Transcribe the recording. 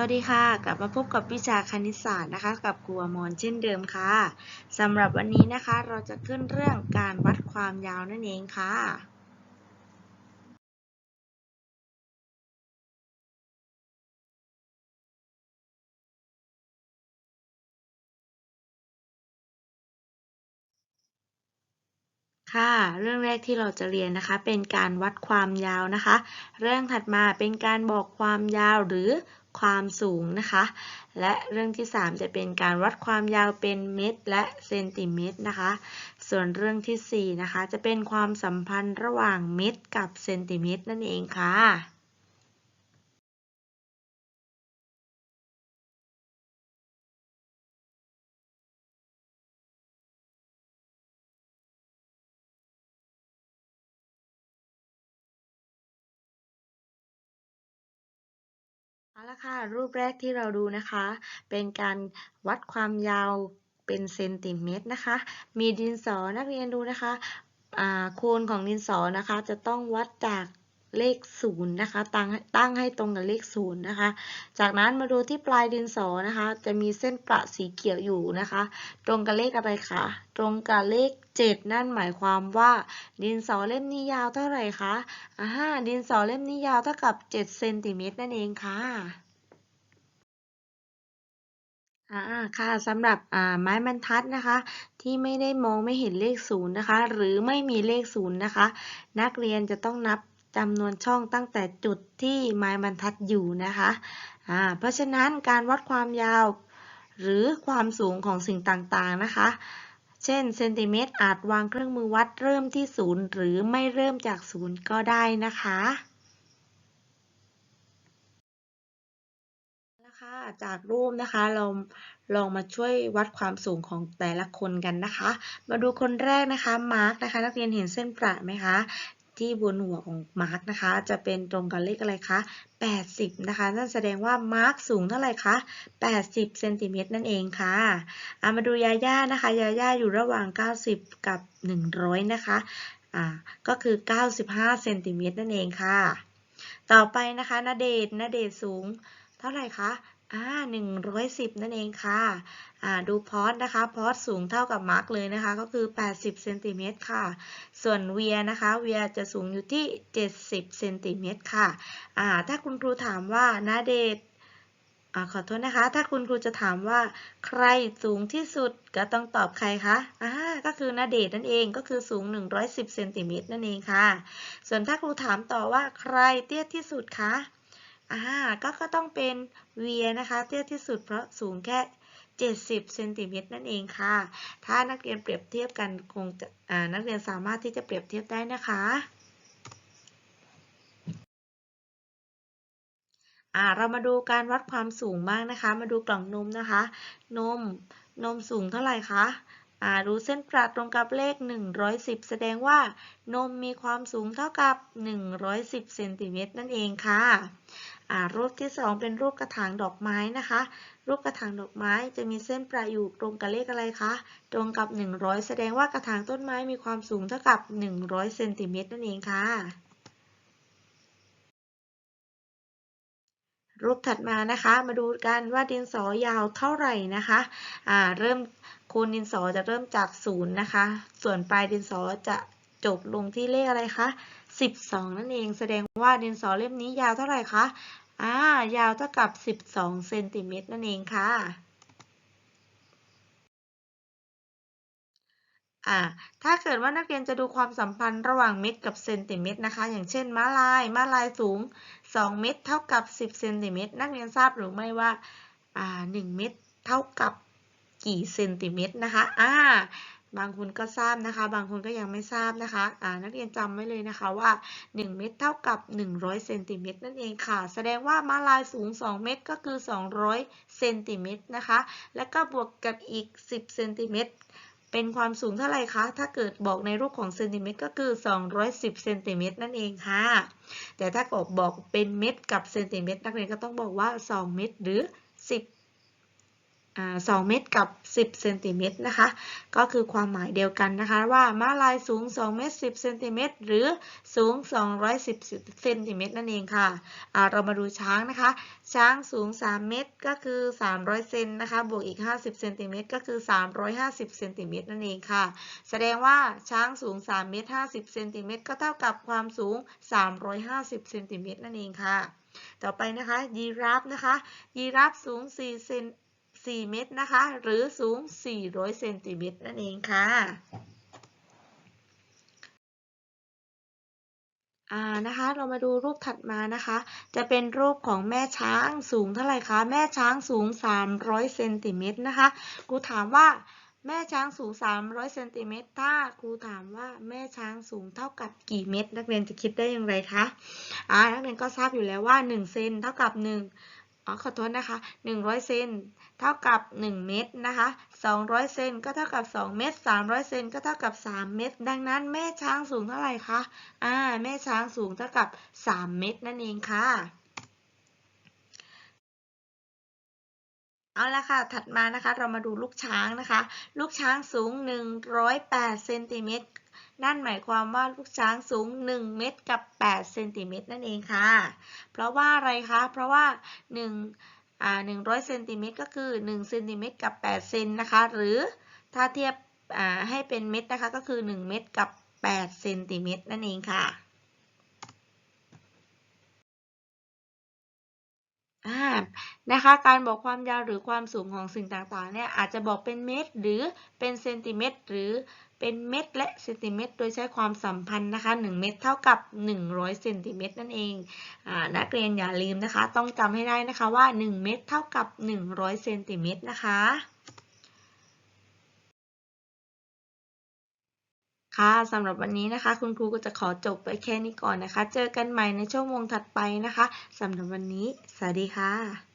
สวัสดีค่ะ กลับมาพบกับวิชาคณิตศาสตร์นะคะ กับครูอมรเช่นเดิมค่ะสำหรับวันนี้นะคะเราจะขึ้นเรื่องการวัดความยาวนั่นเองค่ะ ค่ะ เรื่องแรกที่เราจะเรียนนะคะ เป็นการวัดความยาวนะคะ เรื่องถัดมาเป็นการบอกความยาวหรือ ความสูงนะคะ และเรื่องที่ 3 จะเป็นการวัดความยาวเป็นเมตร และเซนติเมตรนะคะ ส่วนเรื่องทีสี่4 นะคะ จะเป็นความสัมพันธ์ระหว่างเมตรกับเซนติเมตรนั่นเองค่ะ เอาละค่ะ รูปแรกที่เราดูนะคะ เป็นการวัดความยาวเป็นเซนติเมตรนะคะ มีดินสอนักเรียนดูนะคะอ่าโคนของดินสอนะคะ จะต้องวัดจาก เลขศูนย์นะคะตั้งตั้งให้ตรงกับเลขศูนย์นะคะ จากนั้นมาดูที่ปลายดินสอนะคะ จะมีเส้นประสีเขียวอยู่นะคะ ตรงกับเลขอะไรคะตรงกับเลข 7 นั่นหมายความว่า ดินสอเล่มนี้ยาวเท่าไหร่คะอ่าดินสอเล่มนี้ยาวเท่ากับ7เซนติเมตรนั่นเองค่ะอ่าค่ะสำหรับอ่าไม้บรรทัดนะคะ ที่ไม่ได้มองไม่เห็นเลขศูนย์นะคะ หรือไม่มีเลขศูนย์นะคะ นักเรียนจะต้องนับ จำนวนช่องตั้งแต่จุดที่ไม้บรรทัดอยู่นะคะอ่าเพราะฉะนั้นการวัดความยาวหรือความสูงของสิ่งต่างๆนะคะ เช่นเซนติเมตรอาจวางเครื่องมือวัดเริ่มที่ศูนย์หรือไม่เริ่มจากศูนย์ก็ได้นะคะนะคะจากรูปนะคะเราลองมาช่วยวัดความสูงของแต่ละคนกันนะคะ มาดูคนแรกนะคะมาร์กนะคะ นักเรียนเห็นเส้นประไหมคะ ที่บนหัวของมาร์กนะคะ จะเป็นตรงกับเลขอะไรคะ 80 นะคะ นั่นแสดงว่ามาร์กสูงเท่าไหร่คะ 80 เซนติเมตรนั่นเองค่ะามาดูยาย่านะคะ ยาย่าอยู่ระหว่าง 90 กับ 100 นะคะอ่าก็คือ 95 เซนติเมตรนั่นเองค่ะ ต่อไปนะคะนาเดชน์นเดชสูงเท่าไหร่คะ อ่า110นั่นเองค่ะอ่าดูพอสนะคะพอสสูงเท่ากับมาร์กเลยนะคะ ก็คือ80เซนติเมตรค่ะ ส่วนเวียนะคะเวียจะสูงอยู่ที่70เซนติเมตรค่ะอ่าถ้าคุณครูถามว่านาเดชน์อ่าขอโทษนะคะ ถ้าคุณครูจะถามว่าใครสูงที่สุดก็ต้องตอบใครคะอ่าก็คือนาเดชน์นั่นเองก็คือสูง 110เซนติเมตรนั่นเองค่ะ ส่วนถ้าครูถามต่อว่าใครเตี้ยที่สุดคะ อ่าก็ก็ต้องเป็นเวียนะคะเตี้ยที่สุดเพราะสูงแค่ 70เซนติเมตรนั่นเองค่ะ ถ้านักเรียนเปรียบเทียบกันคงจะอ่านักเรียนสามารถที่จะเปรียบเทียบได้นะคะอ่าเรามาดูการวัดความสูงบ้างนะคะ มาดูกล่องนมนะคะ นม นมสูงเท่าไหร่คะอ่าดูเส้นประตรงกับเลข 110 แสดงว่านมมีความสูงเท่ากับ 110เซนติเมตรนั่นเองค่ะ รูปที่ 2 เป็นรูปกระถางดอกไม้นะคะ รูปกระถางดอกไม้จะมีเส้นประอยู่ตรงกับเลขอะไรคะ ตรงกับ 100 แสดงว่ากระถางต้นไม้มีความสูงเท่ากับ 100เซนติเมตรนั่นเองค่ะ รูปถัดมานะคะ มาดูกันว่าดินสอยาวเท่าไหร่นะคะอ่าเริ่มโคนดินสอจะเริ่มจากศูนย์นะคะ ส่วนปลายดินสอจะจบลงที่เลขอะไรคะ 12 นั่นเองแสดงว่าดินสอเล่มนี้ยาวเท่าไหร่คะอ่ายาวเท่ากับ 12 เซนติเมตรนั่นเองค่ะอ่าถ้าเกิดว่านักเรียนจะดูความสัมพันธ์ระหว่างเมตรกับเซนติเมตรนะคะ อย่างเช่นม้าลายม้าลายสูง 2 เมตร เท่ากับ 10 เซนติเมตร นักเรียนทราบหรือไม่ว่าอ่า1เมตรเท่ากับกี่เซนติเมตรนะคะอ่า บางคนก็ทราบนะคะ บางคนก็ยังไม่ทราบนะคะอ่านักเรียนจำไว้เลยนะคะว่า 1 เมตรเท่ากับ 100เซนติเมตรนั่นเองค่ะ แสดงว่าม้าลายสูง 2 เมตรก็คือ 200เซนติเมตรนะคะ แล้วก็บวกกับอีก 10เซนติเมตรเป็นความสูงเท่าไหร่คะ ถ้าเกิดบอกในรูปของเซนติเมตรก็คือ 210เซนติเมตรนั่นเองค่ะ แต่ถ้าเกิดบอกเป็นเมตรกับเซนติเมตรนักเรียนก็ต้องบอกว่า 2 เมตรหรือ 10 2 เมตรกับ 10 เซนติเมตรนะคะ ก็คือความหมายเดียวกันนะคะว่าม้าลายสูง 2 เมตร 10 เซนติเมตรหรือสูง 210 เซนติเมตรนั่นเองค่ะเรามาดูช้างนะคะ ช้างสูง 3 เมตรก็คือ 300 เซนนะคะ บวกอีก 50 เซนติเมตรก็คือ 350 เซนติเมตรนั่นเองค่ะ แสดงว่าช้างสูง 3 เมตร 50 เซนติเมตรก็เท่ากับความสูง 350 เซนติเมตรนั่นเองค่ะ ต่อไปนะคะยีราฟนะคะยีราฟสูง4เซน 4 เมตรนะคะ หรือสูง 400 เซนติเมตรนั่นเองค่ะอ่านะคะเรามาดูรูปถัดมานะคะ จะเป็นรูปของแม่ช้างสูงเท่าไหร่คะแม่ช้างสูง 300เซนติเมตรนะคะครูถามว่าแม่ช้างสูง 300เซนติเมตรถ้าครูถามว่าแม่ช้างสูงเท่ากับกี่เมตร นักเรียนจะคิดได้อย่างไรคะอ่านักเรียนก็ทราบอยู่แล้วว่า1เซนเท่ากับ1อ๋อขอโทษนะคะ100เซน เท่ากับ 1 เมตรนะคะ 200 เซนก็เท่ากับ 2 เมตร300 เซนก็เท่ากับ 3 เมตรดังนั้นแม่ช้างสูงเท่าไหร่คะ อ่า แม่ช้างสูงเท่ากับ 3 เมตรนั่นเองค่ะ เอาละค่ะ ถัดมานะคะ เรามาดูลูกช้างนะคะ ลูกช้างสูง 108เซนติเมตรนั่นหมายความว่าลูกช้างสูง 1 เมตรกับ8เซนติเมตรนั่นเองค่ะ เพราะว่าอะไรคะ เพราะว่า 1 100เซนติเมตรก็คือ1เซนติเมตรกับ8เซนนะคะหรือถ้าเทียบให้เป็นเมตรนะคะก็คือ 1 เมตรกับ8เซนติเมตรนั่นเองค่ะ อ่า นะคะการบอกความยาวหรือความสูงของสิ่งต่างๆเนี่ยอาจจะบอกเป็นเมตร หรือเป็นเซนติเมตร หรือเป็นเมตรและเซนติเมตร โดยใช้ความสัมพันธ์นะคะ 1 เมตรเท่ากับ 100เซนติเมตรนั่นเองอนักเรียนอย่าลืมนะคะ ต้องจำให้ได้นะคะว่า 1 เมตรเท่ากับ 100เซนติเมตรนะคะ ค่ะสำหรับวันนี้นะคะ คุณครูก็จะขอจบไปแค่นี้ก่อนนะคะ เจอกันใหม่ในชั่วโมงถัดไปนะคะสำหรับวันนี้ สวัสดีค่ะ